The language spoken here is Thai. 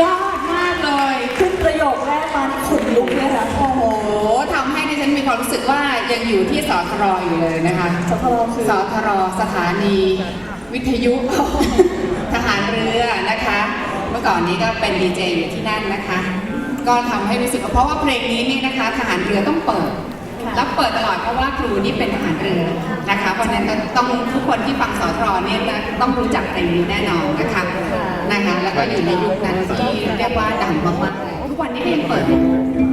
ยอดมากเลย ขึ้นประโยคแรกมันขนลุกเลยค่ะโอ้โหทำให้ดิฉันมีความรู้สึกว่ายังอยู่ที่สทรอยู่เลยนะคะสทรคือสทรอสถานีวิทยุทหารเรือนะคะ เมื่อก่อนนี้ก็เป็นดีเจอยู่ที่นั่นนะคะ ก็ทำให้รู้สึกเพราะว่าเพลงนี้นี่นะคะทหารเรือต้องเปิดรับเปิดตลอดเพราะว่าครูนี่เป็นทหารเรือนะคะเพราะนั้นต้องทุกคนที่ฟังสทรอเนี่ยต้องรู้จักเพลงนี้แน่นอนนะคะ ก็อยู่ในยุคนั้นที่เรียกว่าดังมากๆทุกวันนี้ก็ยังเปิด